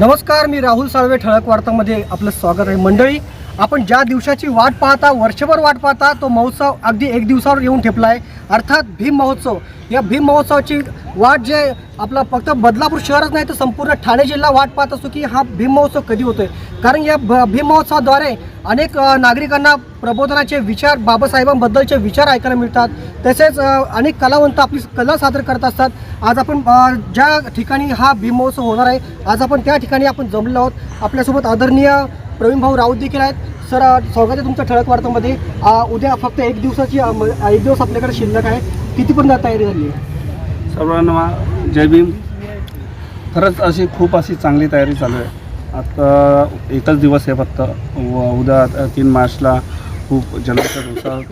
नमस्कार मी राहुल साळवे ठळक वार्तामध्ये आपलं स्वागत आहे. मंडळी आपण ज्या दिवसाची वाट पाहता वर्षभर वाट पाहता तो महोत्सव अगदी एक दिवसावर येऊन ठेपला आहे अर्थात भीम महोत्सव. या भीम महोत्सवाची वाट जे आपला फक्त बदलापूर शहरच नाही तर संपूर्ण ठाणे जिल्हा वाट पाहत असतो की हा भीम महोत्सव कधी होतोय. कारण या भ भीम महोत्सवाद्वारे अनेक नागरिकांना प्रबोधनाचे विचार बाबासाहेबांबद्दलचे विचार ऐकायला मिळतात. तसेच अनेक कलावंत आपली कला सादर करत असतात. आज आपण ज्या ठिकाणी हा भीम महोत्सव होणार आहे आज आपण त्या ठिकाणी आपण जमलो आहोत. आपल्यासोबत आदरणीय प्रवीण भाऊ राऊत देखील आहेत. सर स्वागत आहे तुमच्या ठळक वार्तामध्ये. उद्या फक्त एक दिवसाची म- एक दिवस आपल्याकडे शिल्लक आहे. कितीपर्यंत तयारी झाली आहे? सर्वांना जय भीम. खरंच अशी खूप अशी चांगली तयारी चालू आहे. आता एकच दिवस आहे फक्त. व उद्या तीन मार्चला खूप जन्माच्या दिवसात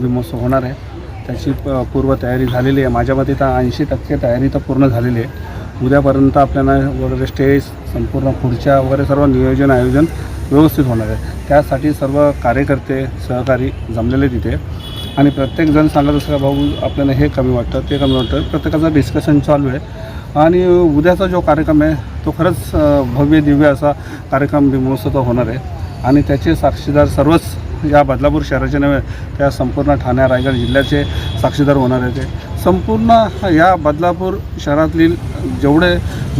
भीमोत्सव होणार आहे. त्याची पूर्व पूर्वतयारी झालेली आहे. माझ्या मते तर ऐंशी टक्के तयारी तर पूर्ण झालेली आहे. उद्यापर्यंत आपल्याला वगैरे स्टेज संपूर्ण खुर्च्या वगैरे सर्व नियोजन आयोजन व्यवस्थित होणार आहे. त्यासाठी सर्व कार्यकर्ते सहकारी जमलेले तिथे. आणि प्रत्येकजण सांगत असं का भाऊ आपल्याला हे कमी वाटतं ते कमी वाटतं. प्रत्येकाचं डिस्कशन चालू आहे. आणि उद्याचा जो कार्यक्रम आहे तो खरंच भव्य दिव्य असा कार्यक्रम बिमोत्सव होणार आहे. आणि त्याचे साक्षीदार सर्वच या बदलापूर शहराचे नव्हे त्या संपूर्ण ठाणे रायगड जिल्ह्याचे साक्षीदार होणार आहे ते. संपूर्ण या बदलापूर शहरातील जेवढे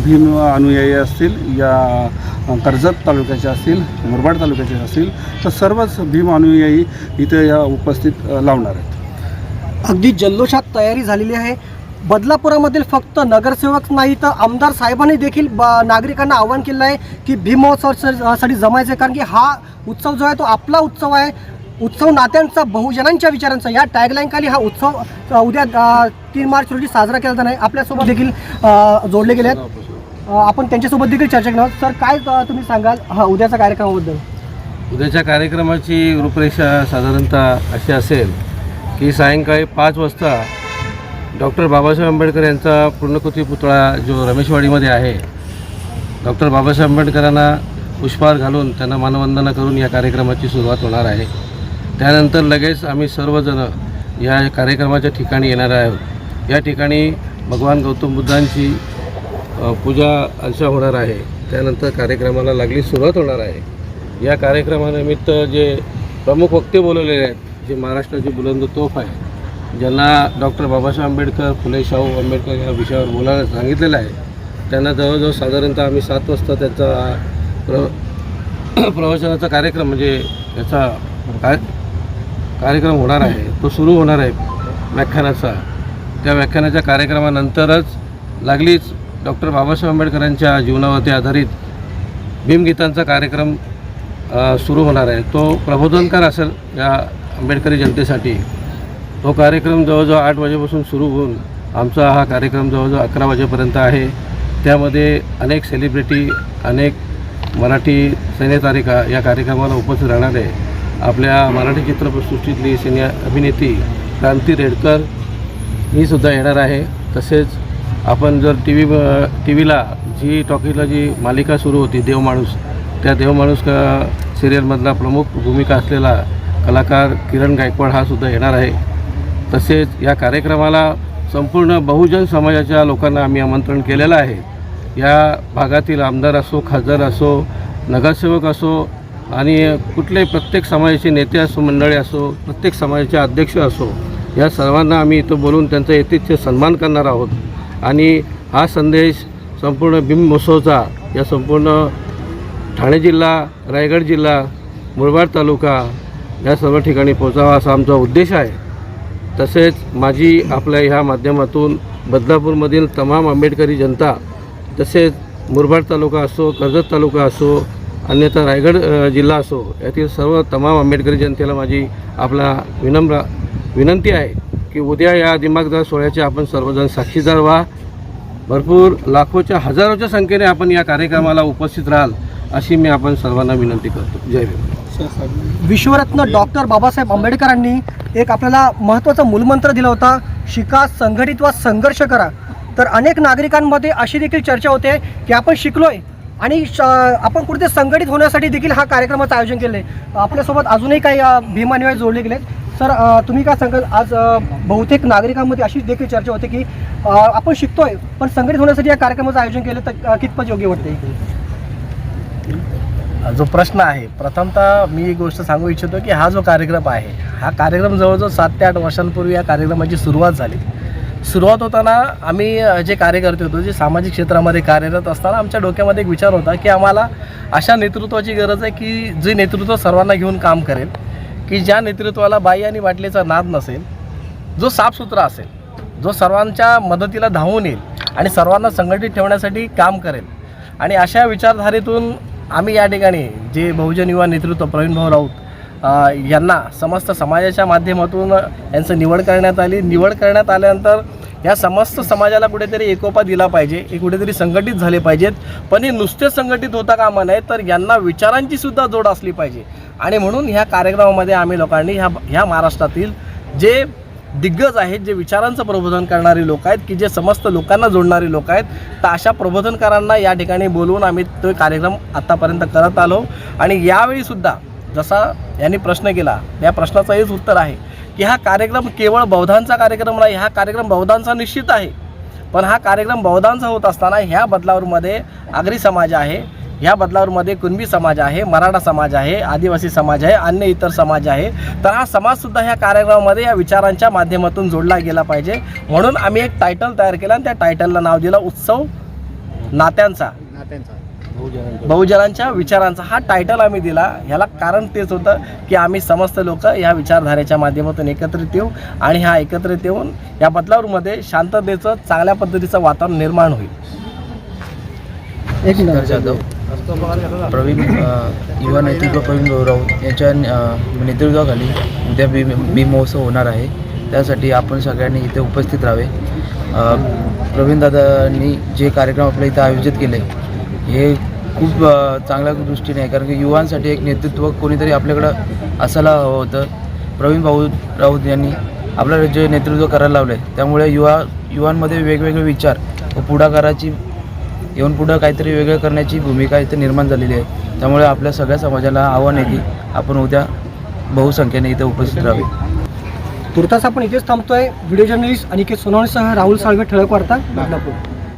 भीम अनुयायी असतील या कर्जत तालुक्याचे असतील मुरबाड तालुक्याचे असतील तर सर्वच भीम अनुयायी इथे या उपस्थित लावणार आहेत. अगदी जल्लोषात तयारी झालेली आहे. बदलापुरामधील फक्त नगरसेवक नाही तर आमदार साहेबांनी देखील ब नागरिकांना आवाहन केलं आहे की भीम महोत्सवासाठी जमायचं आहे. कारण की हा उत्सव जो आहे तो आपला उत्सव आहे. उत्सव नात्यांचा बहुजनांच्या विचारांचा या टॅगलाईनखाली हा उत्सव उद्या तीन मार्च रोजी साजरा केला जाणार आहे. आपल्यासोबत देखील जोडले गेले आहेत. आपण त्यांच्यासोबत देखील चर्चा केली आहोत. सर काय तुम्ही सांगाल हा उद्याच्या कार्यक्रमाबद्दल? उद्याच्या कार्यक्रमाची रूपरेषा साधारणतः अशी असेल की सायंकाळी पाच वाजता डॉक्टर बाबासाहेब आंबेडकर यांचा पूर्णकृती पुतळा जो रमेशवाडीमध्ये आहे डॉक्टर बाबासाहेब आंबेडकरांना पुष्पहार घालून त्यांना मानवंदना करून या कार्यक्रमाची सुरुवात होणार आहे. त्यानंतर लगेच आम्ही सर्वजण या कार्यक्रमाच्या ठिकाणी येणार आहोत. या ठिकाणी भगवान गौतम बुद्धांची पूजा अर्चा होणार आहे. त्यानंतर कार्यक्रमाला लागली सुरुवात होणार आहे. या कार्यक्रमानिमित्त जे प्रमुख वक्ते बोलवलेले आहेत जे महाराष्ट्राची बुलंद तोफ आहे ज्यांना डॉक्टर बाबासाहेब आंबेडकर फुले शाहू आंबेडकर या विषयावर बोलायला सांगितलेलं आहे त्यांना जवळजवळ साधारणतः आम्ही सात वाजता त्यांचा प्र प्रवचनाचा कार्यक्रम म्हणजे याचा काय कार्यक्रम होणार आहे. तो सुरू होणार आहे व्याख्यानाचा. त्या व्याख्यानाच्या कार्यक्रमानंतरच लागलीच डॉक्टर बाबासाहेब आंबेडकरांच्या जीवनावरती आधारित भीमगीतांचा कार्यक्रम सुरू होणार आहे. तो प्रबोधनकार असेल या आंबेडकरी जनतेसाठी. तो कार्यक्रम जवळजवळ आठ वाजेपासून सुरू होऊन आमचा हा कार्यक्रम जवळजवळ अकरा वाजेपर्यंत आहे. त्यामध्ये अनेक सेलिब्रिटी अनेक मराठी सिनेतारिका या कार्यक्रमाला उपस्थित राहणार आहे. आपल्या मराठी चित्रपटसृष्टीतली सिने अभिनेत्री क्रांती रेडकर ही सुद्धा येणार आहे. तसेच आपण जर टी व्ही टी व्हीला जी टॉकीला जी मालिका सुरू होती देवमाणूस त्या देवमाणूस का सिरियलमधला प्रमुख भूमिका असलेला कलाकार किरण गायकवाड हा सुद्धा येणार आहे. तसेच या कार्यक्रमाला संपूर्ण बहुजन समाजाच्या लोकांना आम्ही आमंत्रण केलेलं आहे. या भागातील आमदार असो खासदार असो नगरसेवक असो आणि कुठलेही प्रत्येक समाजाचे नेते असो मंडळी असो प्रत्येक समाजाचे अध्यक्ष असो या सर्वांना आम्ही इथं बोलून त्यांचा यथेच्छ सन्मान करणार आहोत. आणि हा संदेश संपूर्ण भीम महोत्सवचा या संपूर्ण ठाणे जिल्हा रायगड जिल्हा मुरबाड तालुका या सर्व ठिकाणी पोचावा असा आमचा उद्देश आहे. तसेच माझी आपल्या ह्या माध्यमातून बदलापूरमधील तमाम आंबेडकरी जनता तसेच मुरबाड तालुका असो कर्जत तालुका असो अन्यथा रायगड जिल्हा असो यातील सर्व तमाम आंबेडकरी जनतेला माझी आपला विनम्र विनंती आहे की उद्या या दिमागदार सोहळ्याचे आपण सर्वजण साक्षीदार व्हा. भरपूर लाखोच्या हजारोच्या संख्येने आपण या कार्यक्रमाला उपस्थित राहाल अशी मी आपण सर्वांना विनंती करतो. जय भीम. विश्वरत्न डॉक्टर बाबासाहेब आंबेडकरांनी एक आपल्याला महत्त्वाचा मूलमंत्र दिला होता शिका संघटित वा संघर्ष करा. तर अनेक नागरिकांमध्ये अशी देखील चर्चा होते की आपण शिकलोय आणि श- आपण कुठे संघटित होण्यासाठी देखील हा कार्यक्रमाचं आयोजन केलं आहे आपल्यासोबत अजूनही काही भीमानिवाय भीमान्वय जोडले गेले आहेत सर तुम्ही काय सांगाल आज बहुतेक नागरिकांमध्ये अशी देखील चर्चा होते की आपण शिकतोय पण संघटित होण्यासाठी या कार्यक्रमाचं आयोजन केलं तर कितपत योग्य वाटते जो प्रश्न आहे प्रथमतः मी एक गोष्ट सांगू इच्छितो की हा जो कार्यक्रम आहे हा कार्यक्रम जवळजवळ सात ते आठ वर्षांपूर्वी या कार्यक्रमाची सुरुवात झाली. सुरुवात होताना आम्ही जे कार्यकर्ते होतो जे सामाजिक क्षेत्रामध्ये कार्यरत असताना आमच्या डोक्यामध्ये एक विचार होता की आम्हाला अशा नेतृत्वाची गरज आहे की जे नेतृत्व सर्वांना घेऊन काम करेल की ज्या नेतृत्वाला बाई आणि बाटलीचा नाद नसेल जो साफसुथरा असेल जो सर्वांच्या मदतीला धावून येईल आणि सर्वांना संघटित ठेवण्यासाठी काम करेल. आणि अशा विचारधारेतून आम्ही या ठिकाणी जे बहुजन युवा नेतृत्व प्रवीण भाऊ राऊत यांना समस्त समाजाच्या माध्यमातून यांचं निवड करण्यात आली. निवड करण्यात आल्यानंतर या समस्त समाजाला कुठेतरी एकोपा दिला पाहिजे. हे कुठेतरी संघटित झाले पाहिजेत. पण हे नुसते संघटित होता कामा नये तर यांना विचारांची सुद्धा जोड असली पाहिजे. आणि म्हणून ह्या कार्यक्रमामध्ये आम्ही लोकांनी ह्या ह्या महाराष्ट्रातील जे दिग्गज आहेत जे विचारांचं प्रबोधन करणारे लोक आहेत की जे समस्त लोकांना जोडणारे लोक आहेत तर अशा प्रबोधनकारांना या ठिकाणी बोलवून आम्ही तो कार्यक्रम आत्तापर्यंत करत आलो. आणि यावेळीसुद्धा जसा यांनी प्रश्न केला या प्रश्नाचं हेच उत्तर आहे की हा कार्यक्रम केवळ बौद्धांचा कार्यक्रम नाही हा कार्यक्रम बौद्धांचा निश्चित आहे. पण हा कार्यक्रम बौद्धांचा होत असताना ह्या बदलावरमध्ये आगरी समाज आहे ह्या बदलावरमध्ये कुणबी समाज आहे मराठा समाज आहे आदिवासी समाज आहे अन्य इतर समाज आहे तर हा समाजसुद्धा ह्या कार्यक्रमामध्ये या विचारांच्या माध्यमातून जोडला गेला पाहिजे. म्हणून आम्ही एक टायटल तयार केला आणि त्या टायटलला नाव दिलं उत्सव नात्यांचा. नात्यांचा. बहुजनांच्या विचारांचा हा टायटल आम्ही दिला. ह्याला कारण तेच होतं की आम्ही समस्त लोक ह्या विचारधारेच्या माध्यमातून एकत्रित येऊ आणि ह्या एकत्रित येऊन या बदलापूरमध्ये शांततेचं चांगल्या पद्धतीचं वातावरण निर्माण होईल. एक जाधव. प्रवीण युवा नेतृत्व प्रवीण गौरव यांच्या नेतृत्वाखाली उद्या भीम भीम महोत्सव होणार आहे. त्यासाठी आपण सगळ्यांनी इथे उपस्थित राहावे. अ, प्रवीण दादांनी जे कार्यक्रम आपल्या इथं आयोजित केले हे खूप चांगल्या दृष्टीने आहे. कारण की युवांसाठी एक नेतृत्व कोणीतरी आपल्याकडं असायला हवं होतं. प्रवीण भाऊ राऊत यांनी आपल्याला जे नेतृत्व करायला लावले त्यामुळे युवा युवांमध्ये वेगवेगळे विचार व पुढाकाराची येऊन पुढं काहीतरी वेगळं करण्याची भूमिका इथं निर्माण झालेली आहे. त्यामुळे आपल्या सगळ्या समाजाला आव्हान आहे की आपण उद्या बहुसंख्येने इथं उपस्थित राहावे. तुर्तास आपण इथेच थांबतोय. व्हिडिओ जर्नलिस्ट अनिकेत सोनवणेसह राहुल साळवे ठळक वार्ता बदलापूर